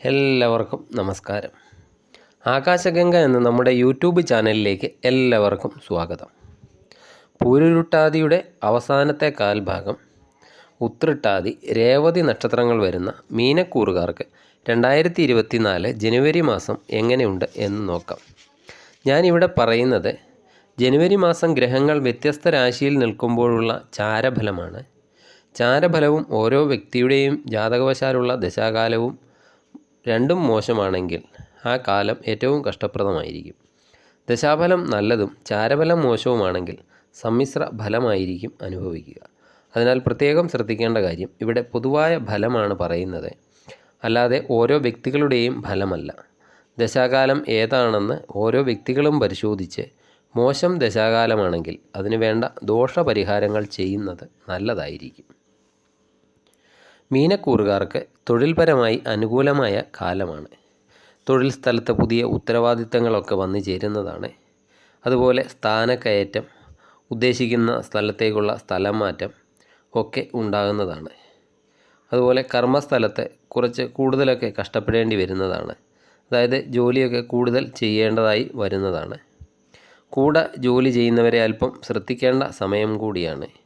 എല്ലാവർക്കും നമസ്കാരം. ആകാശഗംഗ എന്ന നമ്മുടെ യൂട്യൂബ് ചാനലിലേക്ക് എല്ലാവർക്കും സ്വാഗതം. പൂരുരുട്ടാതിയുടെ അവസാനത്തെ കാൽഭാഗം ഉത്രട്ടാതി രേവതി നക്ഷത്രങ്ങൾ വരുന്ന മീനക്കൂറുകാർക്ക് രണ്ടായിരത്തി ഇരുപത്തിനാല് ജനുവരി മാസം എങ്ങനെയുണ്ട് എന്ന് നോക്കാം. ഞാനിവിടെ പറയുന്നത് ജനുവരി മാസം ഗ്രഹങ്ങൾ വ്യത്യസ്ത രാശിയിൽ നിൽക്കുമ്പോഴുള്ള ചാരഫലമാണ്. ചാരഫലവും ഓരോ വ്യക്തിയുടെയും ജാതകവശാലുള്ള ദശാകാലവും രണ്ടും മോശമാണെങ്കിൽ ആ കാലം ഏറ്റവും കഷ്ടപ്രദമായിരിക്കും. ദശാഫലം നല്ലതും ചാരഫലം മോശവുമാണെങ്കിൽ സമ്മിശ്ര ഫലമായിരിക്കും അനുഭവിക്കുക. അതിനാൽ പ്രത്യേകം ശ്രദ്ധിക്കേണ്ട കാര്യം ഇവിടെ പൊതുവായ ഫലമാണ് പറയുന്നത്. അല്ലാതെ ഓരോ വ്യക്തികളുടെയും ഫലമല്ല. ദശാകാലം ഏതാണെന്ന് ഓരോ വ്യക്തികളും പരിശോധിച്ച് മോശം ദശാകാലമാണെങ്കിൽ അതിനു വേണ്ട ദോഷപരിഹാരങ്ങൾ ചെയ്യുന്നത് നല്ലതായിരിക്കും. മീനക്കൂറുകാർക്ക് തൊഴിൽപരമായി അനുകൂലമായ കാലമാണ്. തൊഴിൽ സ്ഥലത്ത് പുതിയ ഉത്തരവാദിത്തങ്ങളൊക്കെ വന്നു ചേരുന്നതാണ്. അതുപോലെ സ്ഥാനക്കയറ്റം ഉദ്ദേശിക്കുന്ന സ്ഥലത്തേക്കുള്ള സ്ഥലം മാറ്റം ഒക്കെ ഉണ്ടാകുന്നതാണ്. അതുപോലെ കർമ്മസ്ഥലത്ത് കുറച്ച് കൂടുതലൊക്കെ കഷ്ടപ്പെടേണ്ടി വരുന്നതാണ്. അതായത് ജോലിയൊക്കെ കൂടുതൽ ചെയ്യേണ്ടതായി വരുന്നതാണ്. കൂടെ ജോലി ചെയ്യുന്നവരെ അല്പം ശ്രദ്ധിക്കേണ്ട സമയം കൂടിയാണ്.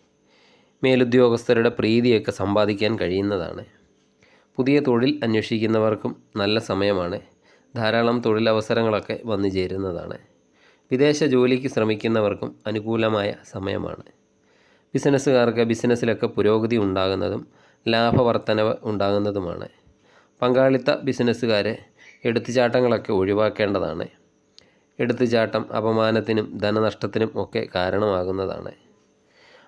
മേലുദ്യോഗസ്ഥരുടെ പ്രീതിയൊക്കെ സമ്പാദിക്കാൻ കഴിയുന്നതാണ്. പുതിയ തൊഴിൽ അന്വേഷിക്കുന്നവർക്കും നല്ല സമയമാണ്. ധാരാളം തൊഴിലവസരങ്ങളൊക്കെ വന്നു ചേരുന്നതാണ്. വിദേശ ജോലിക്ക് ശ്രമിക്കുന്നവർക്കും അനുകൂലമായ സമയമാണ്. ബിസിനസ്സുകാർക്ക് ബിസിനസ്സിലൊക്കെ പുരോഗതി ഉണ്ടാകുന്നതും ലാഭവർധനവ് ഉണ്ടാകുന്നതുമാണ്. പങ്കാളിത്ത ബിസിനസ്സുകാരെ എടുത്തുചാട്ടങ്ങളൊക്കെ ഒഴിവാക്കേണ്ടതാണ്. എടുത്തുചാട്ടം അപമാനത്തിനും ധനനഷ്ടത്തിനും ഒക്കെ കാരണമാകുന്നതാണ്.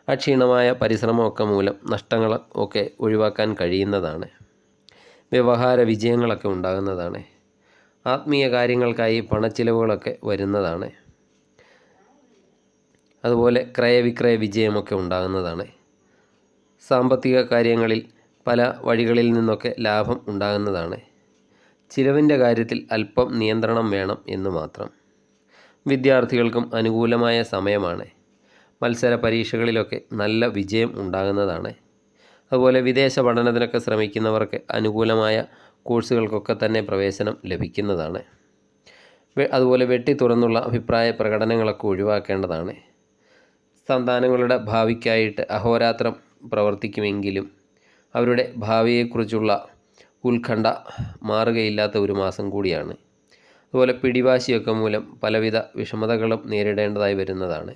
അക്ഷീണമായ പരിശ്രമമൊക്കെ മൂലം നഷ്ടങ്ങൾ ഒക്കെ ഒഴിവാക്കാൻ കഴിയുന്നതാണ്. വ്യവഹാര വിജയങ്ങളൊക്കെ ഉണ്ടാകുന്നതാണ്. ആത്മീയ കാര്യങ്ങൾക്കായി പണച്ചിലവുകളൊക്കെ വരുന്നതാണ്. അതുപോലെ ക്രയവിക്രയ വിജയമൊക്കെ ഉണ്ടാകുന്നതാണ്. സാമ്പത്തിക കാര്യങ്ങളിൽ പല വഴികളിൽ നിന്നൊക്കെ ലാഭം ഉണ്ടാകുന്നതാണ്. ചിലവിന്റെ കാര്യത്തിൽ അല്പം നിയന്ത്രണം വേണം എന്ന് മാത്രം. വിദ്യാർത്ഥികൾക്കും അനുകൂലമായ സമയമാണ്. മത്സര പരീക്ഷകളിലൊക്കെ നല്ല വിജയം ഉണ്ടാകുന്നതാണ്. അതുപോലെ വിദേശ പഠനത്തിനൊക്കെ ശ്രമിക്കുന്നവർക്ക് അനുകൂലമായ കോഴ്സുകൾക്കൊക്കെ തന്നെ പ്രവേശനം ലഭിക്കുന്നതാണ്. അതുപോലെ വെട്ടി തുറന്നുള്ള അഭിപ്രായ പ്രകടനങ്ങളൊക്കെ ഒഴിവാക്കേണ്ടതാണ്. സന്താനങ്ങളുടെ ഭാവിക്കായിട്ട് അഹോരാത്രം പ്രവർത്തിക്കുമെങ്കിലും അവരുടെ ഭാവിയെക്കുറിച്ചുള്ള ഉത്കണ്ഠ മാറുകയില്ലാത്ത ഒരു മാസം കൂടിയാണ്. അതുപോലെ പിടിവാശിയൊക്കെ മൂലം പലവിധ വിഷമതകളും നേരിടേണ്ടതായി വരുന്നതാണ്.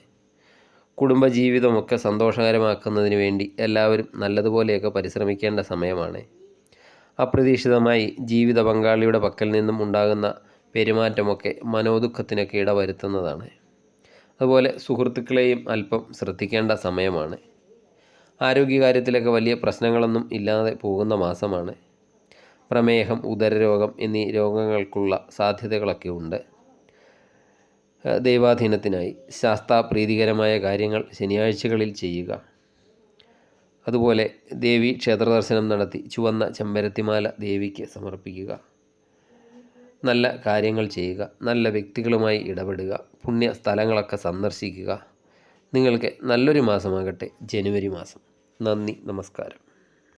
കുടുംബജീവിതമൊക്കെ സന്തോഷകരമാക്കുന്നതിന് വേണ്ടി എല്ലാവരും നല്ലതുപോലെയൊക്കെ പരിശ്രമിക്കേണ്ട സമയമാണ്. അപ്രതീക്ഷിതമായി ജീവിത പങ്കാളിയുടെ പക്കൽ നിന്നും ഉണ്ടാകുന്ന പെരുമാറ്റമൊക്കെ മനോദുഃഖത്തിനൊക്കെ ഇടവരുത്തുന്നതാണ്. അതുപോലെ സുഹൃത്തുക്കളെയും അല്പം ശ്രദ്ധിക്കേണ്ട സമയമാണ്. ആരോഗ്യകാര്യത്തിലൊക്കെ വലിയ പ്രശ്നങ്ങളൊന്നും ഇല്ലാതെ പോകുന്ന മാസമാണ്. പ്രമേഹം ഉദരരോഗം എന്നീ രോഗങ്ങൾക്കുള്ള സാധ്യതകളൊക്കെ ഉണ്ട്. ദൈവാധീനത്തിനായി ശാസ്താപ്രീതികരമായ കാര്യങ്ങൾ ശനിയാഴ്ചകളിൽ ചെയ്യുക. അതുപോലെ ദേവി ക്ഷേത്രദർശനം നടത്തി ചുവന്ന ചെമ്പരത്തിമാല ദേവിക്ക് സമർപ്പിക്കുക. നല്ല കാര്യങ്ങൾ ചെയ്യുക. നല്ല വ്യക്തികളുമായി ഇടപെടുക. പുണ്യ സ്ഥലങ്ങളൊക്കെ സന്ദർശിക്കുക. നിങ്ങൾക്ക് നല്ലൊരു മാസമാകട്ടെ. ജനുവരി മാസം. നന്ദി. നമസ്കാരം.